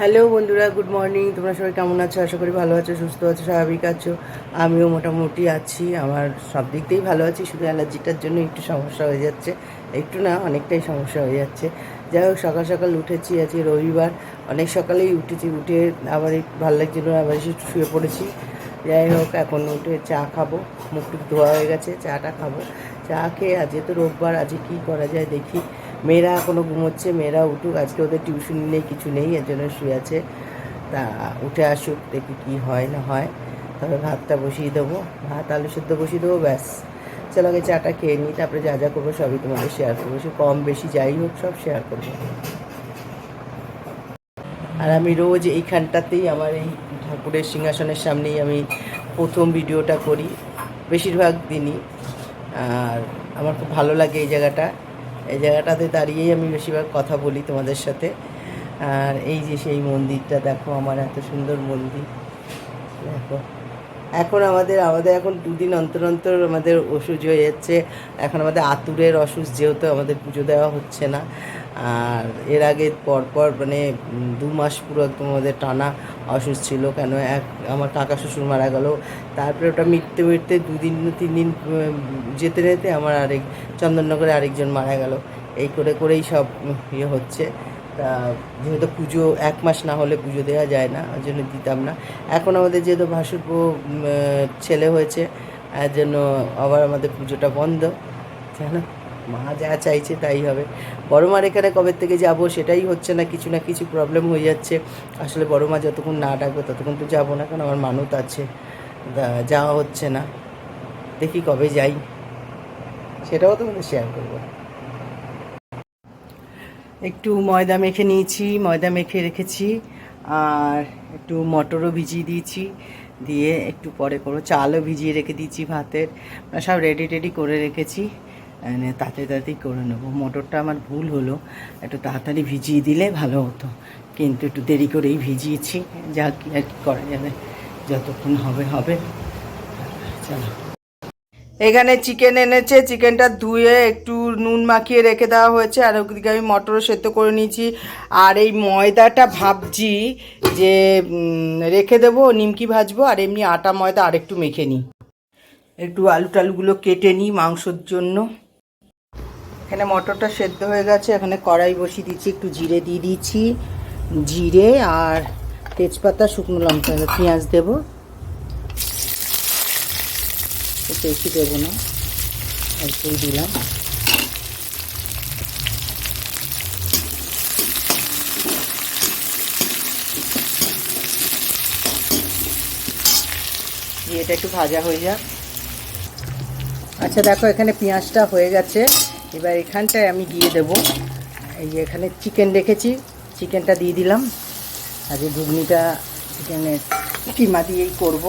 Hello বন্ধুরা, good morning. তোমরা সবাই কেমন আছো? আশা করি ভালো আছো, সুস্থ আছো, স্বাভাবিক আছো। আমিও মোটামুটি আছি, আমার সব দিক দিয়েই ভালো আছি, শুধু অ্যালার্জিটার জন্য একটু সমস্যা হয়ে যাচ্ছে। একটু না, অনেকটাই সমস্যা হয়ে যাচ্ছে। যাই হোক, সকাল সকাল উঠেছি, আজকে রবিবার। অনেক সকালেই উঠেছি, উঠে আবার ভালো লাগছিল আবার এসে শুয়ে পড়েছি। যাই হোক, এখন উঠে চা খাব। মুখ টুক ধোয়া হয়ে গেছে, চাটা খাব। চা খেয়ে আজকে তো রোববার, আজকে কী করা যায় দেখি। মেয়েরা এখনও ঘুমোচ্ছে, মেয়েরা উঠুক, আজকে ওদের টিউশন নেই কিছু নেই, এর জন্য শুয়ে আছে। তা উঠে আসুক, দেখি কি হয় না হয়। তবে ভাতটা বসিয়ে দেবো। ভাত, আলু সেদ্ধ বসিয়ে দেবো, ব্যাস। চলো আগে চাটা খেয়ে নিই, তারপরে যা যা করব সবই তোমাদের শেয়ার করব। সে কম বেশি যাই হোক, সব শেয়ার করব। আর আমি রোজ এইখানটাতেই আমার এই ঠাকুরের সিংহাসনের সামনেই আমি প্রথম ভিডিওটা করি, বেশিরভাগ দিনই। আর আমার খুব ভালো লাগে এই জায়গাটা। এই জায়গাটাতে দাঁড়িয়েই আমি বেশিরভাগ কথা বলি তোমাদের সাথে। আর এই যে সেই মন্দিরটা, দেখো আমার এত সুন্দর মন্দির। দেখো। এখন আমাদের আমাদের এখন দুদিন অন্তর অন্তর আমাদের ওষুধ হয়ে যাচ্ছে এখন আমাদের আতুরের অসুখ, যেহেতু আমাদের পুজো দেওয়া হচ্ছে না। আর এর আগে পরপর মানে দু মাস পুরো একদম আমাদের টানা অসুস্থ ছিল কেন? এক, আমার কাকা শ্বশুর মারা গেল। তারপরে ওটা মিটতে মিটতে দুদিন তিন দিন যেতে যেতে আমার আরেক, চন্দননগরে আরেকজন মারা গেল। এই করে করেই সব ইয়ে হচ্ছে। তা যেহেতু পুজো এক মাস না হলে পুজো দেওয়া যায় না, ওই জন্য দিতাম না। এখন আমাদের যেহেতু ভাসুরপো ছেলে হয়েছে এর জন্য আবার আমাদের পুজোটা বন্ধ জানো মা যা চাইছে তাই হবে। বড় মার এখানে কবে থেকে যাব সেটাই হচ্ছে না, কিছু না কিছু প্রবলেম হয়ে যাচ্ছে। আসলে বড় মা যতক্ষণ না ডাকবে ততক্ষণ তো যাব না, কারণ আমার মানত আছে। যাওয়া হচ্ছে না। দেখি কবে যাই। সেটাও তোমাদের শেয়ার করব। একটু ময়দা মেখে নিয়েছি, ময়দা মেখে রেখেছি, আর একটু মটরও ভিজিয়ে দিয়েছি। দিয়ে একটু পরে করো, চালও ভিজিয়ে রেখে দিয়েছি ভাতের। মানে সব রেডি টেডি করে রেখেছি। মানে তাড়াতাড়ি তাড়াতাড়ি করে নেব। মটরটা আমার ভুল হলো। একটু তাড়াতাড়ি ভিজিয়ে দিলে ভালো হতো। কিন্তু একটু দেরি করেই ভিজিয়েছি। যা কি আর কি করা যাবে? যতক্ষণ হবে হবে। চলো। এখানে চিকেন এনেছে। চিকেনটা ধুয়ে একটু নুন মাখিয়ে রেখে দেওয়া হয়েছে। আর ওদিকে আমি মটরও সেদ্ধ করে নিয়েছি। আর এই ময়দাটা ভাবছি যে রেখে দেবো, নিমকি ভাজবো। আর এমনি আটা ময়দা আরেকটু মেখে নিই। একটু আলু টালুগুলো কেটে নিই মাংসর জন্য। এখানে মটরটা সেদ্ধ হয়ে গেছে। এখানে কড়াই বসিয়ে দিচ্ছি, একটু জিরে দিয়ে দিয়েছি জিরে আর তেজপাতা, শুকনো লঙ্কা, পেঁয়াজ দেবো। বেশি দেবো না, অল্পই দিলাম। এটা একটু ভাজা হয়ে যাক। আচ্ছা দেখো এখানে পেঁয়াজটা হয়ে গেছে। এবার এখানটায় আমি দিয়ে দেবো। এই যে এখানে চিকেন রেখেছি চিকেনটা দিয়ে দিলাম। আর যে ঘুগনিটা চিকেনের কিমা দিয়েই করব।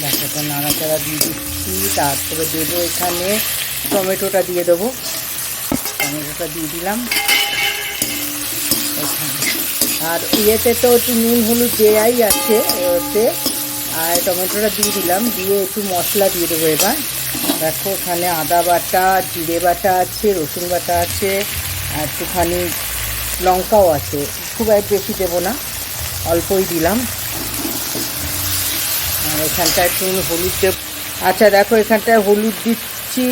ডাটাটা নাড়াচাড়া দিয়ে দিচ্ছি। তারপরে দেবো এখানে টমেটোটা দিয়ে দেবো। টমেটোটা দিয়ে দিলাম। আর ইয়েতে তো একটু নুন, হলুদ দেয়াই আছে ওতে। আর টমেটোটা দিয়ে দিলাম। দিয়ে একটু মশলা দিয়ে দেবো এবার। দেখো ওখানে আদা বাটা, জিরে বাটা আছে, রসুন বাটা আছে, আর একটুখানি লঙ্কাও আছে। খুব এক বেশি দেবো না, অল্পই দিলাম। আর এখানটা একটু হলুদ দেব। আচ্ছা দেখো, এখানটায় হলুদ দিচ্ছি।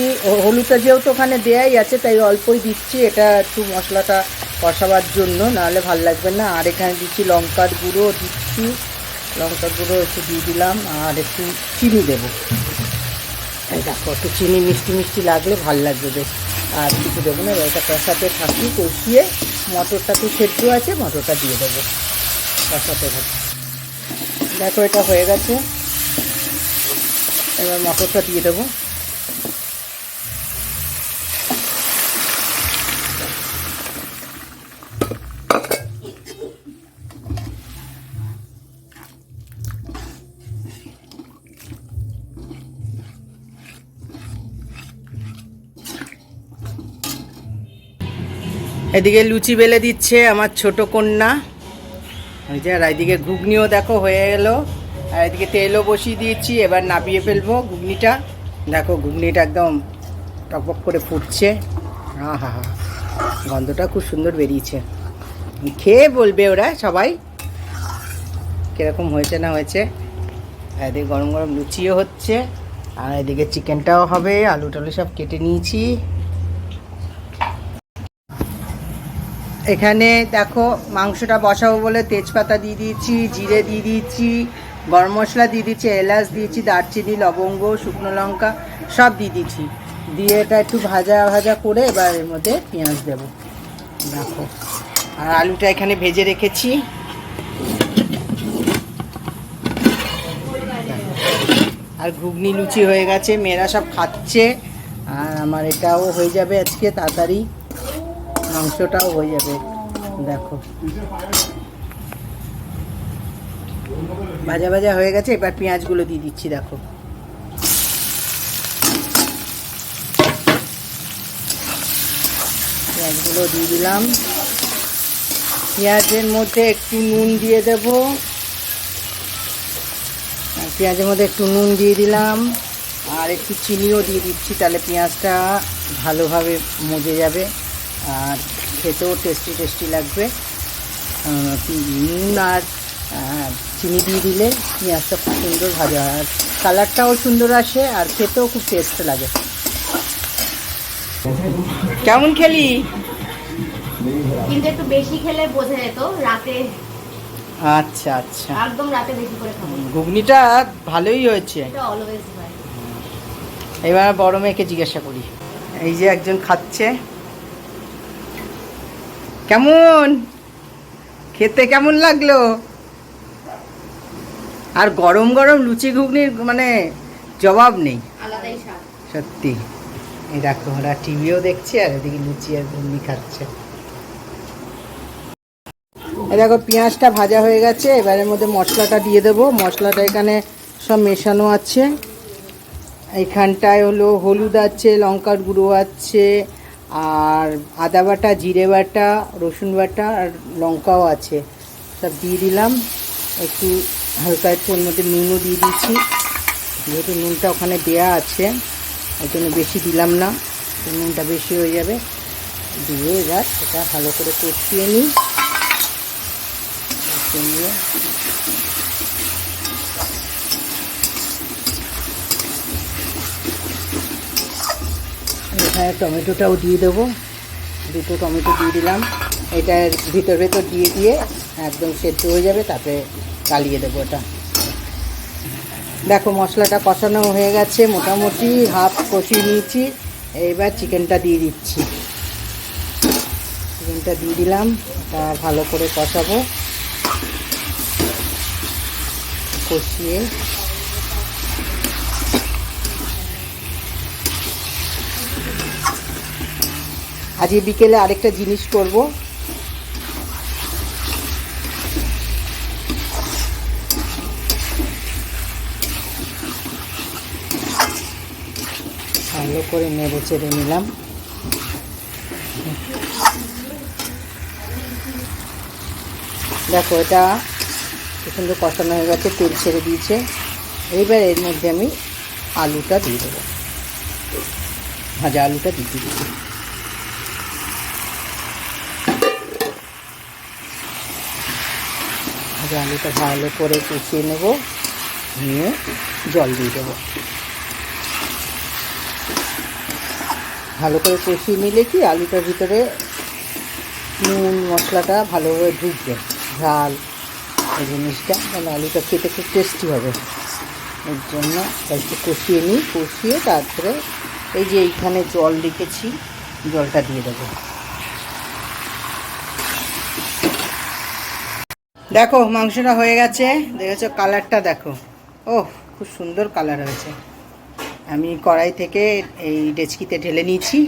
হলুদটা যেহেতু ওখানে দেয়াই আছে, তাই অল্পই দিচ্ছি। এটা একটু মশলাটা কষাবার জন্য, নাহলে ভালো লাগবে না। আর এখানে দিচ্ছি লঙ্কার গুঁড়ো, দিচ্ছি। লঙ্কার গুঁড়ো একটু দিয়ে দিলাম, আর একটু চিনি দেবো। এই দেখো, একটু চিনি, মিষ্টি মিষ্টি লাগলে ভালো লাগবে বেশ। আর কিছু দেবো না এটা কষাতে থাকি, কষিয়ে মটরটা তো সেদ্ধ আছে, মটরটা দিয়ে দেবো। কষাতে থাকি। দেখো, এটা হয়ে গেছে। এবার মটরটা দিয়ে দেবো। এদিকে লুচি বেলে দিচ্ছে আমার ছোট কন্যা। ওই যে, আর এদিকে ঘুগনিও দেখো হয়ে গেলো। আর এদিকে তেলও বসিয়ে দিয়েছি, এবার নাবিয়ে ফেলব ঘুগনিটা। দেখো, ঘুগনিটা একদম টকবক করে ফুটছে। হা হা হা গন্ধটা খুব সুন্দর বেরিয়েছে। খেয়ে বলবে ওরা সবাই কীরকম হয়েছে না হয়েছে। আর এদিকে গরম গরম লুচিও হচ্ছে। আর এদিকে চিকেনটাও হবে আলু টালু সব কেটে নিয়েছি। এখানে দেখো মাংসটা বসাবো বলে তেজপাতা দিয়ে দিয়েছি, জিরে দিয়ে দিয়েছি, গরম মশলা দিয়ে দিচ্ছি এলাচ দিয়েছি, দারচিনি, লবঙ্গ, শুকনো লঙ্কা, সব দিয়ে দিচ্ছি দিয়ে এটা একটু ভাজা ভাজা করে এবার এর মধ্যে পেঁয়াজ দেবো। দেখো। আর আলুটা এখানে ভেজে রেখেছি। আর ঘুগনি লুচি হয়ে গেছে, মেয়েরা সব খাচ্ছে। আর আমার এটাও হয়ে যাবে আজকে, তাড়াতাড়ি। মাংসটাও হয়ে যাবে। দেখো। ভাজা ভাজা হয়ে গেছে, এবার পেঁয়াজগুলো দিয়ে দিচ্ছি, দেখো। পেঁয়াজগুলো দিয়ে দিলাম। পেঁয়াজের মধ্যে একটু নুন দিয়ে দেব। পেঁয়াজের মধ্যে একটু নুন দিয়ে দিলাম। আর একটু চিনিও দিয়ে দিচ্ছি, তাহলে পেঁয়াজটা ভালোভাবে মজে যাবে। আর খেতেও টেস্টি টেস্টি লাগবে। নুন আর চিনি দিয়ে দিলে পেঁয়াজটা খুব সুন্দর ভাজা হয়। আর কালারটাও সুন্দর আসে আর খেতেও খুব টেস্ট লাগে। কেমন খেলি? কিন্তু একটু বেশি খেলে বোঝা যেত রাতে আচ্ছা আচ্ছা। একদম রাতে বেশি করে খাব। ঘুগনিটা ভালোই হয়েছে। হয়। এবার বড় মেয়েকে জিজ্ঞাসা করি। এই যে একজন খাচ্ছে। কেমন? খেতে কেমন লাগল? আর গরম গরম লুচি ঘুগনির মানে জবাব নেই। সত্যি। এই দেখো ওরা টিভিও দেখছে আর এদিকে লুচি আর ঘুগনি খাচ্ছে। এই দেখো পেঁয়াজটা ভাজা হয়ে গেছে। এবারের মধ্যে মশলাটা দিয়ে দেবো। মশলাটা এখানে সব মেশানো আছে। এইখানটায় হলো হলুদ আছে লঙ্কার গুঁড়ো আছে আর আদা বাটা, জিরে বাটা, রসুন বাটা আর লঙ্কাও আছে। সব দিয়ে দিলাম। একটু হালকা একটু ওর মধ্যে নুনও দিয়ে দিচ্ছি যেহেতু নুনটা ওখানে দেয়া আছে ওই জন্য বেশি দিলাম না। নুনটা বেশি হয়ে যাবে। দিয়ে এবার এটা ভালো করে কষিয়ে নিই। কষিয়ে এখানে টমেটোটাও দিয়ে দেবো। দুটো টমেটো দিয়ে দিলাম। এটার ভিতর ভেতর দিয়ে দিয়ে একদম সেদ্ধ হয়ে যাবে তারপরে কালিয়ে দেবো ওটা। দেখো মশলাটা কষানো হয়ে গেছে, মোটামুটি হাফ কষিয়ে নিয়েছি। এইবার চিকেনটা দিয়ে দিচ্ছি। চিকেনটা দিয়ে দিলাম, এটা ভালো করে কষাবো। কষিয়ে আজকে বিকেলে আরেকটা জিনিস করব। ভালো করে নেড়ে চেড়ে নিলাম। দেখো, এটা সুন্দর কষানো হয়ে গেছে, তেল ছেড়ে দিয়েছে। এইবার এর মধ্যে আমি আলুটা দিয়ে দেবো। ভাজা আলুটা দিয়ে দিচ্ছি। ভাজা আলুটা ভালো করে কষিয়ে নেব, নিয়ে জল দিয়ে দেবো। ভালো করে কষিয়ে নিলে কি আলুটার ভিতরে নুন, মশলাটা ভালোভাবে ঢুকবে, ঝাল, এই জিনিসটা মানে আলুটা খেতে খুব টেস্টি হবে। এর জন্য একটু কষিয়ে নিই, কষিয়ে তারপরে এই যে এইখানে জল রেখেছি, জলটা দিয়ে দেবো। দেখো, মাংসটা হয়ে গেছে। দেখেছ, কালারটা দেখো। ও খুব সুন্দর কালার হয়েছে। আমি কড়াই থেকে এই ডেচকিতে ঢেলে নিয়েছি।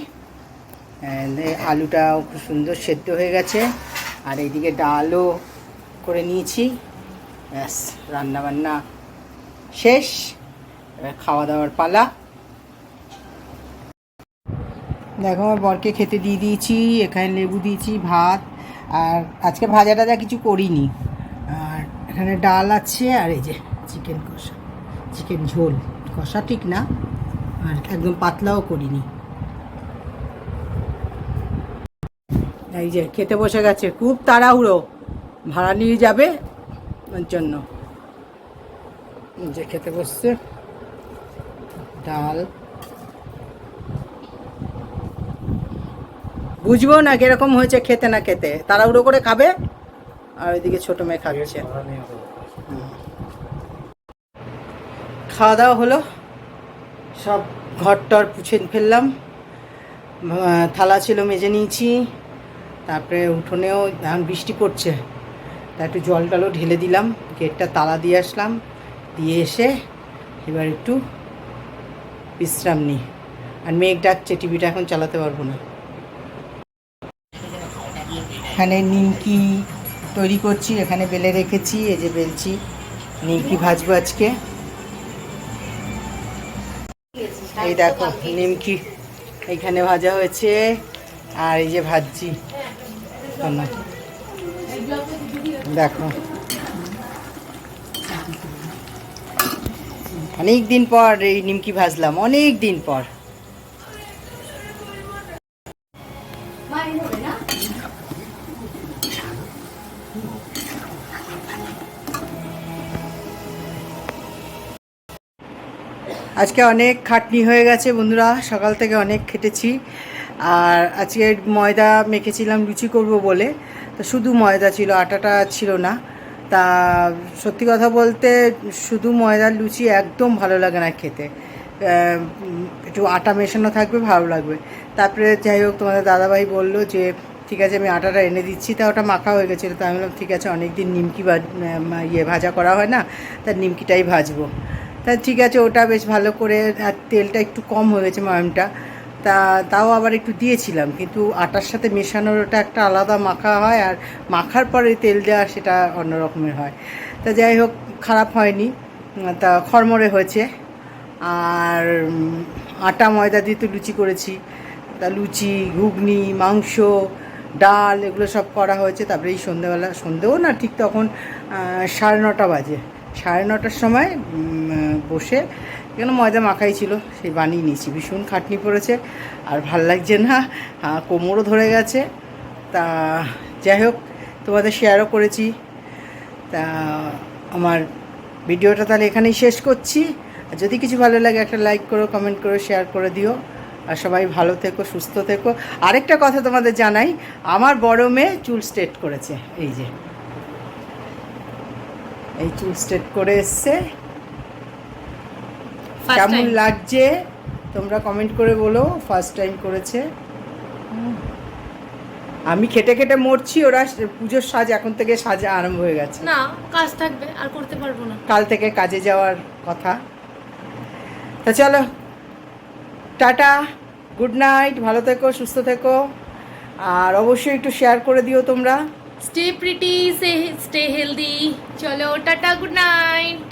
আলুটাও খুব সুন্দর সেদ্ধ হয়ে গেছে। আর এইদিকে ডালও করে নিয়েছি। ব্যাস রান্না বান্না শেষ। এবার খাওয়া দাওয়ার পালা। দেখো, আমার বরকে খেতে দিয়ে দিয়েছি, এখানে লেবু দিয়েছি, ভাত। আর আজকে ভাজা টাজা কিছু করিনি। এখানে ডাল আছে আর এই যে চিকেন কষা। চিকেন ঝোল। কষা ঠিক না, আর একদম পাতলাও করিনি। এই যে খেতে বসে গেছে, খুব তাড়াহুড়ো। ভাড়া নিয়ে যাবে ওর জন্য। যে খেতে বসছে। ডাল। বুঝব না কীরকম হয়েছে খেতে না খেতে। তাড়াহুড়ো করে খাবে? আর ওইদিকে ছোট মেয়ে খাচ্ছে। খাওয়া দাওয়া হলো। সব ঘর টর পুছে ফেললাম। থালা ছিল, মেজে নিয়েছি। তারপরে উঠোনেও এখন বৃষ্টি পড়ছে। তা একটু জল টলও ঢেলে দিলাম। গেটটা তালা দিয়ে আসলাম। দিয়ে এসে এবার একটু বিশ্রাম নিই। আর মেঘ ডাকছে, টিভিটা এখন চালাতে পারব না। এখানে নিমকি তৈরি করছি, এখানে বেলে রেখেছি, এই যে বেলছি, নিমকি ভাজবো আজকে। এই দেখো, নিমকি এইখানে ভাজা হয়েছে, আর এই যে ভাজছি। দেখো। অনেক দিন পর এই নিমকি ভাজলাম অনেক দিন পর। আজকে অনেক খাটনি হয়ে গেছে বন্ধুরা, সকাল থেকে অনেক খেটেছি। আর আজকে ময়দা মেখেছিলাম, লুচি করব বলে। তো শুধু ময়দা ছিল, আটাটা ছিল না। তা সত্যি কথা বলতে শুধু ময়দার লুচি একদম ভালো লাগে না খেতে। একটু আটা মেশানো থাকবে, ভালো লাগবে। তারপরে যাই হোক, তোমাদের দাদাভাই বলল যে, ঠিক আছে, আমি আটাটা এনে দিচ্ছি। তা ওটা মাখা হয়ে গেছিল। তা আমি বললাম, ঠিক আছে অনেক দিন নিমকি ইয়ে ভাজা করা হয় না, তা নিমকিটাই ভাজবো। তা ঠিক আছে, ওটা বেশ ভালো করে, আর তেলটা একটু কম হয়ে গেছে ময়মটা। তা, তাও আবার একটু দিয়েছিলাম, কিন্তু আটার সাথে মেশানোর ওটা একটা আলাদা মাখা হয়, আর মাখার পরে তেল দেওয়া সেটা অন্য রকমের হয়। তা যাই হোক, খারাপ হয়নি। তা খরমরে হয়েছে। আর আটা, ময়দা দিয়ে তো লুচি করেছি। তা লুচি, ঘুগনি, মাংস, ডাল, এগুলো সব করা হয়েছে। তারপরে এই সন্ধেবেলা, সন্ধেও না ঠিক তখন সাড়ে নটা বাজে। সাড়ে নটার সময় বসে এখানে ময়দা মাখাই ছিল, সেই বানিয়ে নিয়েছি। ভীষণ খাটনি পড়েছে, আর ভালো লাগছে না কোমরও ধরে গেছে। তা, যাই হোক, তোমাদের শেয়ারও করেছি। তা, আমার ভিডিওটা তাহলে এখানেই শেষ করছি। আর যদি কিছু ভালো লাগে, একটা লাইক করো কমেন্ট করো শেয়ার করে দিও। আর সবাই ভালো থেকো, সুস্থ থেকো। আরেকটা কথা তোমাদের জানাই, আমার বড় মেয়ে চুল স্ট্রেট করেছে, এই যে। এই চুল স্ট্রেট করে এসছে। কেমন লাগছে? তোমরা কমেন্ট করে বলো ফার্স্ট টাইম করেছে। আমি খেটে খেটে মরছি ওরা পুজোর সাজ এখন থেকে সাজা আরম্ভ হয়ে গেছে। না কাজ থাকবে আর করতে পারব না। কাল থেকে কাজে যাওয়ার কথা। তা চলো টাটা গুড নাইট ভালো থেকো সুস্থ থেকো। আর অবশ্যই একটু শেয়ার করে দিও তোমরা। স্টে প্রিটি স্টে হেলদি চলো টাটা গুড নাইট